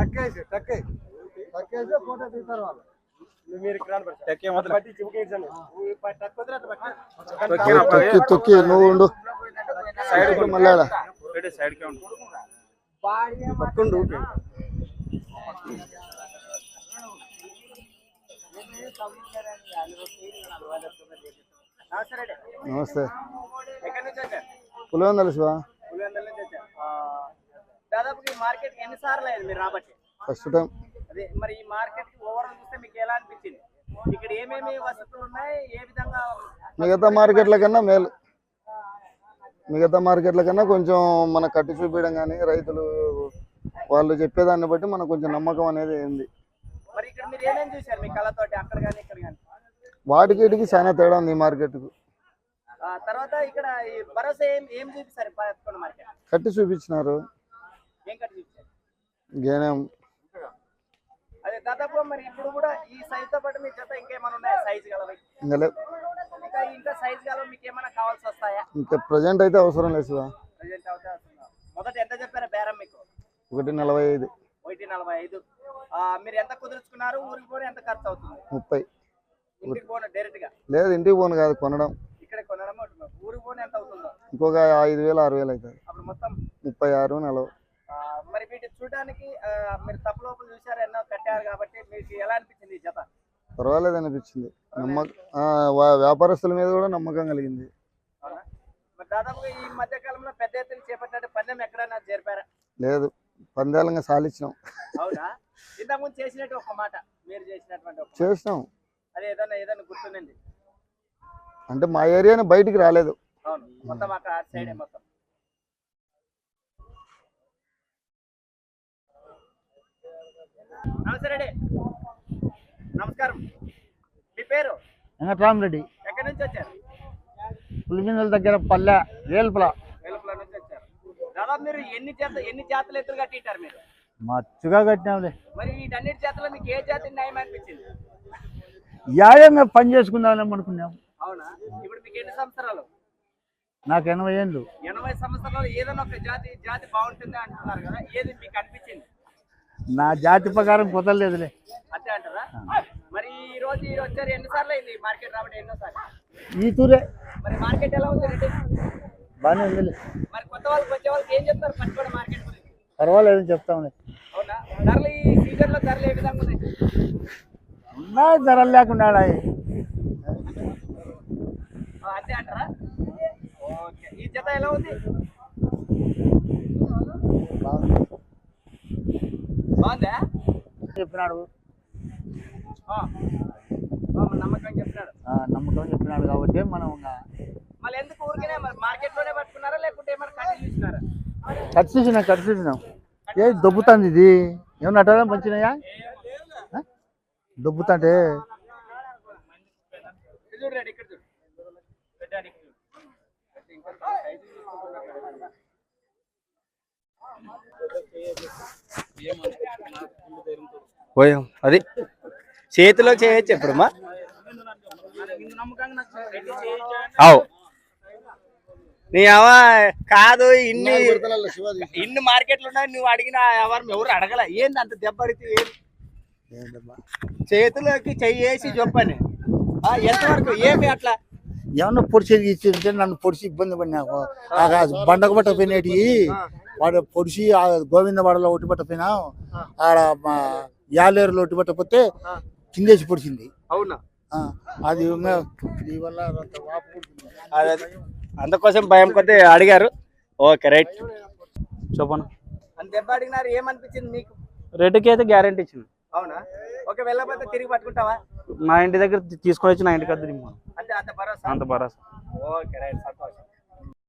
టక్కేసి టక్కే టక్కేసి photo తీస్తారు వాళ్ళు. మీరు టెక్కే మొదలు బట్టి చివుకేసాను టక్ వదిలి అట్లా పట్టు. తొక్కి తొక్కి నువ్వు ఉండు. సైడ్ ఇప్పుడు మళ్ళీ ఆడ. సైడ్ కే ఉండు. పక్కుండు ఊకే. నమస్తే. ఎక్కడి నుంచి వచ్చారు? పులివెందల శివ పులివెందుల నుంచి వచ్చారు ఆ, దాదాపు ఈ మార్కెట్ ఎన్ని సార్లు అయ్యింది మీరు రాబట్టి? First time. అదే మరి ఈ మార్కెట్ ఓవరాల్ చూస్తే మీకు ఎలా అనిపించింది? ఇక్కడ ఏమేమి వసతులు ఉన్నాయి? ఏ విధంగా మిగతా మార్కెట్ల కన్నా మేలు. మిగతా మార్కెట్ల కన్నా కొంచెం మన కట్టి చూపించడం కానీ రైతులు వాళ్ళు చెప్పేదాన్ని బట్టి మనకు కొంచెం నమ్మకం అనేది ఉంది. కానీ వాటికి వీటికి చాలా తేడా ఉంది ఈ మార్కెట్కు. తర్వాత ఇక్కడ కట్టి చూపించినారు. అదే దాదాపు మరి ఇప్పుడు కూడా ఈ సైజ్తో పాటు మీ జత ఇంకేమైనా ఉన్నాయా సైజ్ గలవి? ఇంకా లేవు ఇంకా ఇంకా సైజ్ గలవి మీకు ఏమైనా కావాల్సి వస్తాయా? ఇంకా ప్రజెంట్ అయితే అవసరం లేదు శివ. ప్రజెంట్ అవుతే వస్తుందా? మొదట ఎంత చెప్పారా బేరం మీకు? ఒకటి నలభై ఐదు. ఒకటి నలభై ఐదు. ఆ, మీరు ఎంత కుదుర్చుకున్నారు? ఊరికి పోనీ ఎంత ఖర్చు అవుతుంది? ముప్పై. ఇంటికి పోను డైరెక్ట్గా? లేదు ఇంటికి పోను కాదు కొనడం. ఇక్కడ కొనడం. ఊరికి పోనీ ఎంత అవుతుందో? ఇంకొక ఐదు వేలు ఆరు వేలు అవుతుంది. అప్పుడు మొత్తం ముప్పై ఆరు నలభై. చూడడానికి మీరు తప్పు లోపల చూసారు ఎన్నో కట్టారు కాబట్టి మీకు ఎలా అనిపించింది ఈ జత? పర్వాలేదు అనిపించింది. నమ్మక వ్యాపారస్తుల మీద కూడా నమ్మకం కలిగింది. దాదాపుగా ఈ మధ్య కాలంలో పెద్ద ఎత్తున చేపట్టినట్టు పందెం ఎక్కడైనా చేరిపారా లేదు పందాలంగా సాలిచ్చినాం అవునా? ఇంతకుముందు చేసినట్టు ఒక మాట మీరు చేసినటువంటి. చేసినాం. అదే ఏదైనా ఏదైనా గుర్తుండింది అంటే మా ఏరియాని బయటికి రాలేదు. అవును మొత్తం అక్కడ సైడే మొత్తం. నమస్తే రెడ్డి. నమస్కారం. మీ పేరు? వెంకటరామరెడ్డి ఎక్కడి నుంచి వచ్చారు? పులిమిందల దగ్గర పల్లె వేల్పుల వెలుపుల నుంచి వచ్చారు. దాదాపు మీరు ఎన్ని చేత ఎన్ని జాతులు ఎత్తులు కట్టింటారు మీరు? మచ్చుగా కట్టినాంలే. మరి వీటన్నిటి జాతుల్లో మీకు ఏ జాతి న్యాయం అనిపించింది? యాయంగా పని చేసుకుందామని అనుకున్నాం. అవునా? ఇప్పుడు మీకు ఎన్ని సంవత్సరాలు? నాకు ఎనభై ఏళ్ళు. ఎనభై సంవత్సరాలు ఏదైనా ఒక జాతి జాతి బాగుంటుంది అంటున్నారు కదా? ఏది మీకు అనిపించింది? నా జాతి ప్రకారం కుదరలేదులే. అంతే అంటారా? మరి ఈ రోజు ఈ వచ్చారు ఎన్నిసార్లు అయింది మార్కెట్ రావడం ఎన్నోసార్లు? ఈ తూరే మరి మార్కెట్ ఎలా ఉంది రెడ్డి బాగానే ఉందిలే. మరి కొత్త వాళ్ళకి వచ్చే వాళ్ళకి ఏం చెప్తారు పట్టుకోండి మార్కెట్ గురించి? పర్వాలేదని చెప్తాంలే. అవునా? ధరలు ఈ సీజన్లో ధరలు ఏ విధంగా ఉన్నాయి? ఉన్నాయి ధరలు లేకుండా. ఆ, అంతే అంటారా? ఓకే. ఈ జత ఎలా ఉంది? బాగుందా. చెప్పినాడు. నమ్మకం చెప్తున్నాడు ఆ, నమ్మకం చెప్పినాడు కాబట్టి మనం మళ్ళీ ఎందుకు మార్కెట్లోనే పట్టుకున్నారా? లేకుంటే ఏమైనా కట్టి చూసినారా? కట్ చూసినాం కట్ చూసినాం. ఏ దొబ్బుతుంది ఇది. ఏమన్నా అట్లా మంచినాయా? దొబ్బుతాంటే. ఇక్కడ పోయాం అది. చేతిలో చేయొచ్చు రెడ్డి చేయొచ్చా? అవు. నీ కాదు ఇన్ని ఇన్ని మార్కెట్లు ఉన్నాయి నువ్వు అడిగిన ఎవరు ఎవరు అడగల. ఏంది అంత దెబ్బ అడిగితే ఏంది చేతిలోకి చెయ్యేసి చెప్పని ఆ, ఎంతవరకు? ఏమి అట్లా? ఏమన్నా పొడిచేది ఇచ్చింటే నన్ను పొడిచి ఇబ్బంది పడినాకు ఆ బండకు పట్టపోయినటి వాడు పొడిచి ఆ గోవిందవాడలో ఒట్టి పట్టపోయినా ఆడ మా యాలేరులో ఒట్టి పట్టకపోతే కిందేసి పొడిచింది. అవునా? అది దీనివల్ల అందుకోసం భయం కొద్ది అడిగారు. Okay right. చెప్పను? అంత దెబ్బ అడిగినారు ఏమనిపించింది మీకు? రేటుకి అయితే గ్యారంటీ ఇచ్చింది. అవునా? ఓకే వెళ్ళకపోతే తిరిగి పట్టుకుంటావా? మా ఇంటి దగ్గర తీసుకొని వచ్చి నా ఇంటికి వద్ద దింపాను అంతే అంత భరోసా? అంత భరోసా. ఓకే రైట్ సంతోషం.